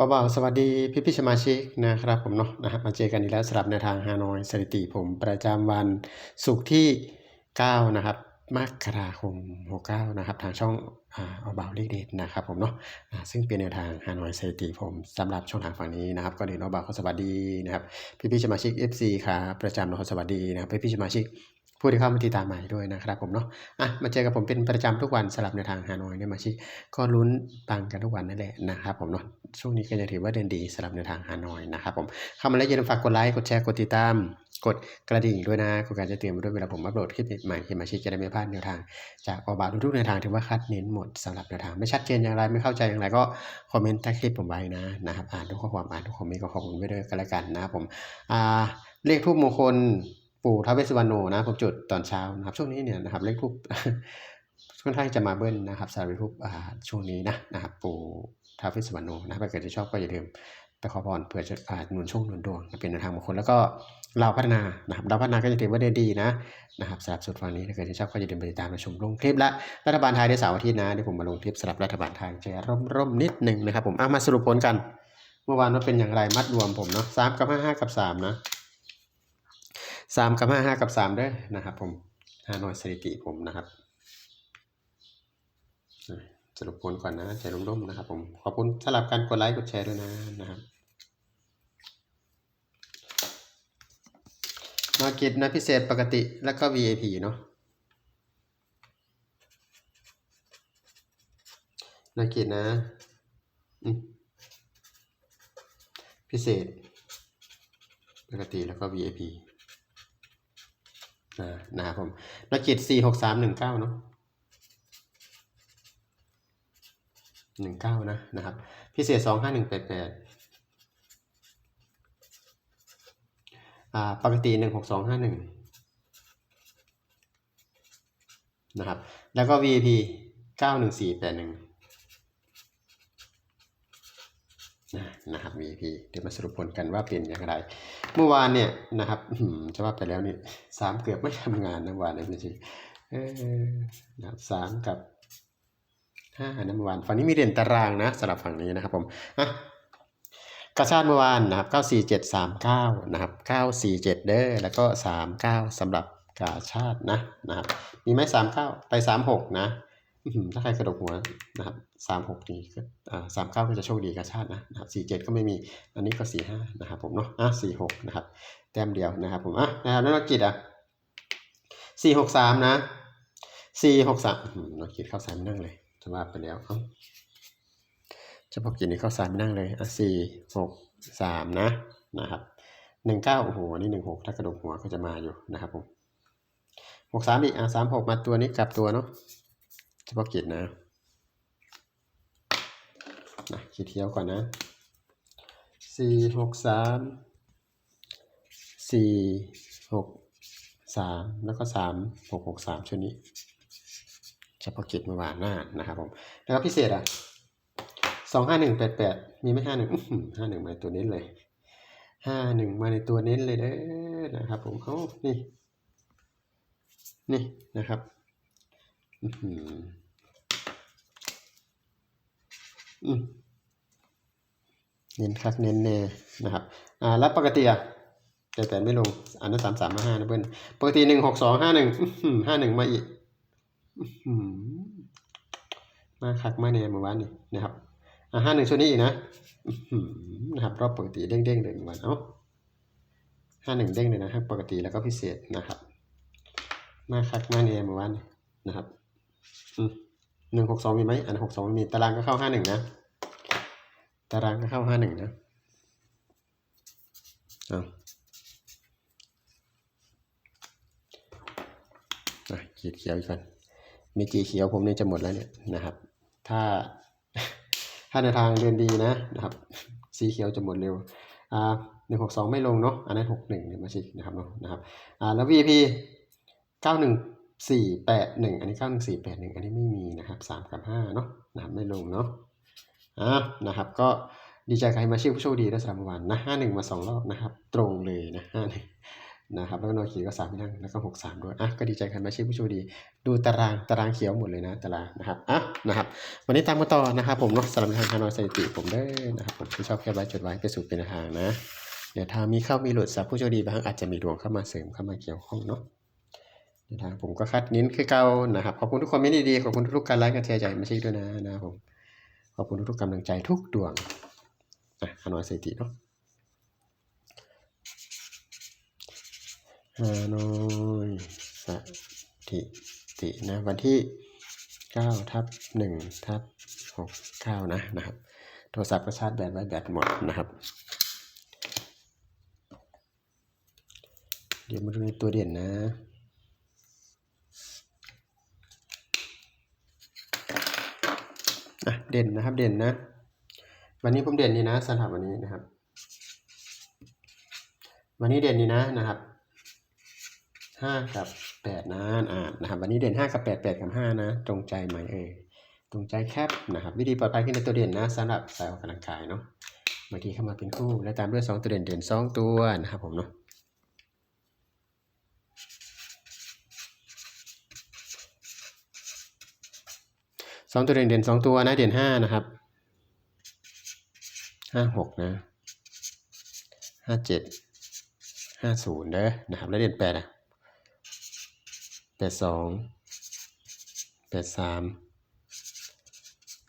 บ่าวๆสวัสดีพี่พี่สมาชิกนะครับผมเนาะนะครับมาเจอกันอีกแล้วสำหรับในทางฮานอยสถิติผมประจำวันศุกร์ที่ 9 นะครับมกราคม 69 นะครับ ทางช่องอ่าเบาเลขเด็ดนะครับผมเนาะซึ่งเป็นแนวทางฮานอยสถิติผมสำหรับช่องทางฝั่งนี้นะครับก็เดินเอาบ่าวขอสวัสดีนะครับพี่พี่สมาชิก FC ครับประจำขอสวัสดีนะครับพี่พี่สมาชิก ผู้ที่เข้ามาติดตามใหม่ด้วยนะครับผมเนาะอะมาเจอกับผมเป็นประจำทุกวันสำหรับในทางฮานอยเนี่ยมาชิกก็ลุ้นปังกันทุกวันนั่นแหละนะครับผมเนาะช่วงนี้ก็จะถือว่าเดินดีสำหรับในทางฮานอยนะครับผมเข้ามาแล้วอย่าลืมฝากกดไลค์กดแชร์กดติดตามกดกระดิ่งด้วยนะกดการจะเตือนมด้วยเวลาผมอัปโหลดคลิปใหม่ๆที่มาชิจะได้ไม่พลาดแนวทาง จากอบาทุกๆแนวทางถือว่าคัดเน้นหมดสำหรับแนวทางไม่ชัดเจนอย่างไรไม่เข้าใจอย่างไรก็คอมเมนต์ใต้คลิปผมไว้นะนะครับอ่านทุกข้อความอ่านทุกคอมเมนต์ก็ขอบคุณไว้ด้วยกันละกันนะผมอ่าเลขทูปมงคล ปู่ท้าวเวสสุวรรณโนนะผมจุดตอนเช้านะครับ ช่วงนี้เนี่ยนะครับเลขทูปค่อนข้างจะมาเบิ้ลนะครับสารเลขทูปอ่าช่วงนี้นะนะครับปู่ท้าวเวสสุวรรณโนนะถ้าเกิดจะชอบก็อย่าลืมไปขอพรเผื่อจะอ่าหนุนโชคหนุนดวงเป็นแนวทางมงคลแล้วก็เราพัฒนานะครับเราพัฒนาก็จะถือว่าเดินดีนะนะครับสำหรับสุดฝั่งนี้ถ้าเกิดจะชอบก็อย่าลืมไปติดตามมาชมลงคลิปและรัฐบาลไทยในเสาร์อาทิตย์นะเดี๋ยวผมมาลงคลิปสำหรับรัฐบาลไทยจะร่มร่มนิดหนึ่งนะครับผมอะมาสรุปผลกัน เมื่อวานว่าเป็นอย่างไรมัดรวมผมเนาะสามกับห้าห้ากับสามนะ สามกับห้าห้ากับสามด้วยนะครับ ผมห้าหน่วยสถิติผมนะครับสรุปผลก่อนนะใจร่มๆนะครับ ผมขอบคุณสำหรับการกดไลค์กดแชร์ด้วยนะนะครับมาเก็ตนะพิเศษปกติแล้วก็ VIP เนาะนาเกียรตินะ พิเศษ ปกติแล้วก็ VIP อ่า นะครับผมนักกิจสี่หกสามหนึ่งเก้าเนาะหนึ่งเก้านะนะครับ พิเศษสองห้าหนึ่งแปดแปดอ่าปกติหนึ่งหกสองห้าหนึ่งนะครับ แล้วก็ VIP เก้าหนึ่งสี่แปดหนึ่ง นะครับ VIP เดี๋ยวมาสรุปผลกันว่าเป็นอย่างไร เมื่อวานเนี่ยนะครับจะว่าไปแล้วนี่สามเกือบไม่ทำงานนะเมื่อวานเลยจริงๆเออนะสามกับห้านะเมื่อวานฝั่งนี้มีเด่นตารางนะสำหรับฝั่งนี้นะครับผมอะกระชาติเมื่อวานนะครับเก้าสี่เจ็ดสามเก้านะครับเก้าสี่เจ็ดเด้อ แล้วก็สามเก้าสำหรับกาชาตินะนะครับ มีไหมสามเก้าไปสามหกนะ ถ้าใครกระดกหัวนะครับสามหกนี่ก็ สามเก้าก็จะโชคดีกาชาตินะครับสี่เจ็ดก็ไม่มี อันนี้ก็สี่ห้านะครับผมเนาะอะสี่หกนะครับ แต้มเดียวนะครับผมอะนะครับแล้วนักกิจอะสี่หกสามนะสี่หกสามนักกิจเข้าสายไม่นั่งเลยจะว่าไปแล้วเอ้าเฉพาะกิจนี่เข้าสายไม่นั่งเลยอะสี่หกสามนะนะครับหนึ่งเก้าโอ้โหอันนี่หนึ่งหกถ้ากระดกหัวก็จะมาอยู่นะครับผมหกสามอีกอะสามหกมาตัวนี้กลับตัวเนาะเฉพาะกิจนะ นะขีดเที่ยวก่อนนะสี่หกสามสี่หกสามแล้วก็สามหกหกสามชุดนี้เฉพาะกิจเมื่อวานหน้านะครับผมแล้วก็พิเศษอะสองห้าหนึ่งแปดแปดมีไหมห้าหนึ่งห้าหนึ่งมาตัวเน้นเลยห้าหนึ่งมาในตัวเน้นเลยเด้อนะครับผมเขานี่ นี่นะครับอืม เน้นคักเน้นแน่นะครับ อ่า แล้วปกติอะแต่แต่ไม่ลง อันนั้นสามสามมาห้านะเพื่อนปกติหนึ่งหกสองห้าหนึ่งห้าหนึ่งมาอีกมาคักมาแน่เมื่อวานนี่นะครับ อ่าห้าหนึ่งชุดนี้อีกนะนะครับรอบปกติเด้งเด้งๆเลยเมื่อวานเอ้าห้าหนึ่งเด้งเลยนะครับปกติแล้วก็พิเศษนะครับ มาคักมาแน่เมื่อวานนี่นะครับ หนึ่งหกสองมีไหมอันหกสองมีตารางก็เข้าห้าหนึ่งนะ ตารางก็เข้าห้าหนึ่งนะเอาอะขีดเขียวอีกก่อนมีจีเขียวผมนี่จะหมดแล้วเนี่ยนะครับ ถ้าถ้าในทางเรียนดีนะนะครับ สีเขียวจะหมดเร็วอ่าหนึ่งหกสองไม่ลงเนาะอันนั้นหกหนึ่งเนี่ยมาชินะครับเนาะนะครับอ่าแล้ว VP เก้าหนึ่ง สี่แปดหนึ่งอันนี้เก้าหนึ่งสี่แปดหนึ่งอันนี้ไม่มีนะครับสามกับห้าเนาะนะครับไม่ลงเนาะอ่านะครับ ก็ดีใจใครมาชื่อผู้โชคดีได้สำหรับเมื่อวานนะห้าหนึ่งมาสองรอบนะครับ ตรงเลยนะห้าหนึ่งนะครับแล้วก็นอขีก็สามที่นั่งแล้วก็หกสามด้วยอะก็ดีใจกันมาชื่อผู้โชคดี ดูตารางตารางเขียวหมดเลยนะตารางนะครับอะนะครับ วันนี้ตามกันต่อนะครับ ผมเนาะสำหรับทางฮานอยสถิติผมเด้อนะครับผมที่ชอบแค่ไว้จดไว้ไปสู่เป็นทางนะ เดี๋ยวทางมีเข้ามีหลุดสับผู้โชคดีบางอาจจะมีดวงเข้ามาเสริมเข้ามาเกี่ยวข้องเนาะ นวทางผมก็คัดนิ้นคือเก่านะครับ ขอบคุณทุกคอมเมนต์ดีๆขอบคุณทุกๆการไลค์การแชร์ใจไม่ใช่ด้วยนะนะครับผมขอบคุณทุกๆกำลังใจทุกดวงอะฮานอยสถิติเนาะฮานอยสถิตินะวันที่9ทับ1ทับ69 นะนะครับ โทรศัพท์ก็ชาร์จแบตไว้แบตหมดนะครับ เดี๋ยวมาดูในตัวเด่นนะ อะ เด่นนะครับ เด่นนะ วันนี้ผมเด่นนี่นะสำหรับวันนี้นะครับ วันนี้เด่นนี่นะนะครับห้ากับแปดนะอ่านะครับ วันนี้เด่นห้ากับแปดแปดกับห้านะ ตรงใจไหมเอ่ยตรงใจแคบนะครับ วิธีปลอดภัยขึ้นในตัวเด่นนะสำหรับสายออกกำลังกายเนาะบางทีเข้ามาเป็นคู่ และตามด้วยสองตัวเด่นเด่นสองตัวนะครับผมเนาะ สองตัวเด่นเด่นสองตัวนะเด่นห้านะครับห้าหกนะห้าเจ็ดห้าศูนย์เด้อนะครับแล้วเด่นแปดอะแปดสองแปดสาม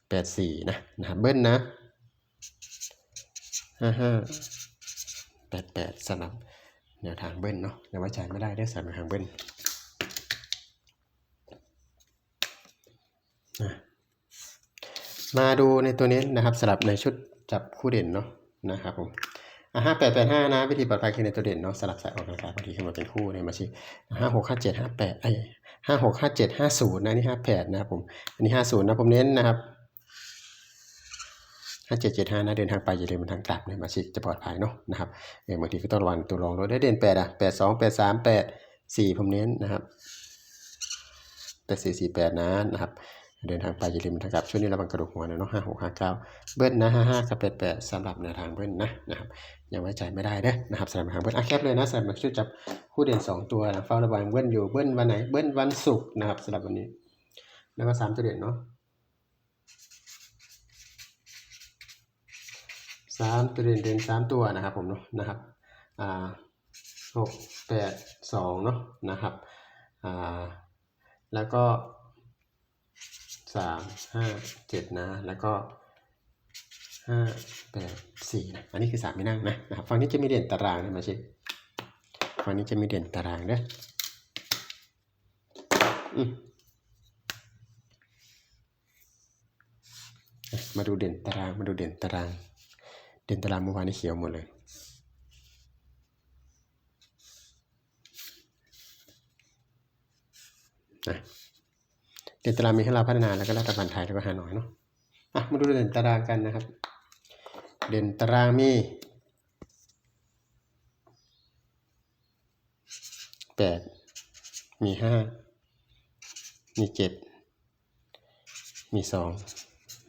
แปดสี่นะนะครับเบิ้ลนะห้าห้าแปดแปดสลับแนวทางเบิ้ลเนาะอย่าไว้ใจไม่ได้ได้อสำหรับแนวทางเบิ้ลนะ มาดูในตัวนี้นะครับสลับในชุดจับคู่เด่นเนาะนะครับผมอะห้าแปดแปดห้านะ วิธีปลอดภัยคือในตัวเด่นเนาะสลับสายออกกำลังกายบางทีขึ้นมาเป็นคู่เนี่ยมาชิห้าหกห้าเจ็ดห้าแปดไอ้ห้าหกห้าเจ็ดห้าศูนย์นะนี่ห้าแปดนะครับผมอันนี้ห้าศูนย์นะผมเน้นนะครับห้าเจ็ดเจ็ดห้านะเดินทางไปอย่าเดินบนทางกลับเนี่ยมาชิจะปลอดภัยเนาะนะครับเออบางทีก็ต้องระวังตัวรองรถได้เด่นแปดอะแปดสองแปดสามแปดสี่ผมเน้นนะครับแปดสี่สี่แปดนะนะครับ เดินทางไปอย่าลืมนะครับช่วงนี้ระวังกระดูกหัวนะเนาะห้าหกห้าเก้าเบิ้ลนะห้าห้ากับแปดแปดสำหรับแนวทางเบิ้ลนะนะครับยังไว้ใจไม่ได้เด้อนะครับสำหรับแนวทางเบิ้ลอะแคปเลยนะสำหรับชุดจับคู่เด่นสองตัวนะเฝ้าระวังเบิ้ลอยู่เบิ้ลวันไหนเบิ้ลวันศุกร์นะครับสำหรับวันนี้ แล้วก็สามตัวเด่นเนาะสามตัวเด่นเด่นสามตัวนะครับผมเนาะนะครับอ่าหกแปดสองเนาะนะครับอ่าแล้วก็ สามห้าเจ็ดนะ แล้วก็ห้าแปดสี่นะ อันนี้คือสามไม่นั่งนะนะครับฝั่งนี้จะมีเด่นตารางนะมาเช็คฝั่งนี้จะมีเด่นตารางเด้อมอะมาดูเด่นตาราง มาดูเด่นตาราง เด่นตารางเมื่อวานนี้เขียวหมดเลยนะ เด่นตารางมีให้เราพัฒนาแล้วก็รัฐบาลไทยแล้วก็หาหน่อยเนาะอะมาดูเด่นตารางกันนะครับ เด่นตารางมีแปดมีห้ามีเจ็ดมีสอง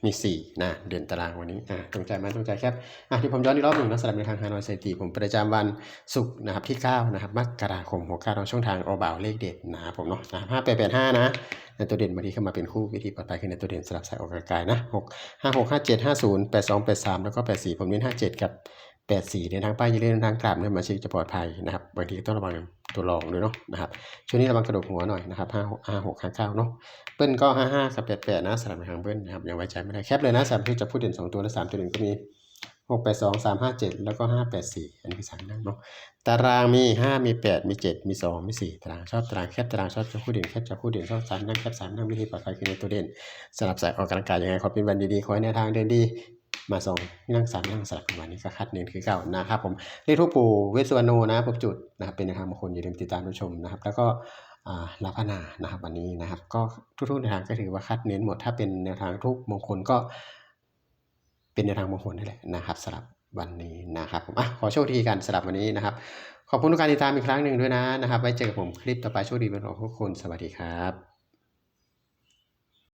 มีสี่นะเด่นตารางวันนี้อะตรงใจไหมตรงใจครับอะที่ผมย้อนอีกรอบหนึ่งนะสำหรับในทางฮานอยสถิติผมประจำวันศุกร์นะครับที่9นะครับมกราคมหัวก้าทางช่องทางอบ่าวเลขเด็ดนะครับผมเนาะนะห้าแปดแปดห้านะในตัวเด่นบางทีเข้ามาเป็นคู่วิธีปลอดภัยคือในตัวเด่นสลับสายออกกำลังกายนะหกห้าหกห้าเจ็ดห้าศูนย์แปดสองแปดสามแล้วก็แปดสี่ผมเน้นห้าเจ็ดกับแปดสี่ในทางป้ายย่าเล่นทางกลับเนี่ยมาชิกจะปลอดภัยนะครับบางทีก็ต้องระวัง ตัวรองด้วยเนาะนะครับช่วงนี้ระวังกระดกหัวหน่อยนะครับห้าหกห้าหกห้าเก้าเนาะเบิ้ลก็ห้าห้ากับแปดแปดนะสลับในทางเบิ้ลนะครับยังไว้ใจไม่ได้แคปเลยนะสามที่จะพูดเด่นสองตัวและสามตัวเด่นก็มีหกแปดสองสามห้าเจ็ดแล้วก็ห้าแปดสี่อันนี้คือสามนั่งเนาะตารางมีห้ามีแปดมีเจ็ดมีสองมีสี่ตารางชอบตารางแคบตารางชอบจะคู่เด่นแคบจะคู่เด่นชอบสามนั่งแคบสามนั่งวิธีปลอดภัยคือในตัวเด่นสลับสายออกกำลังกายยังไงขอเป็นวันดีๆขอให้แนวทางเดินดี มาสองนั่งสามนั่งสลับกันวันนี้ก็คัดเน้นคือเก่านะครับผมเรียกทุกปู่เวสุวรรณโนนะพบจุดนะครับเป็นนทางบางคนอย่าลืมติดตามรับชมนะครับ แล้วก็อ่ารับพนานะครับวันนี้นะครับ ก็ทุกๆแนวทางก็ถือว่าคัดเน้นหมดถ้าเป็นแนวทางทุกมงคลก็ เป็นแนวทางมงคลนี่แหละนะครับสำหรับวันนี้นะครับผมอะขอโชคดีกันสำหรับวันนี้นะครับ ขอบคุณทุกการติดตามอีกครั้งหนึ่งด้วยนะนะครับ ไว้เจอกับผมคลิปต่อไปโชคดีเป็นของทุกคนสวัสดีครับ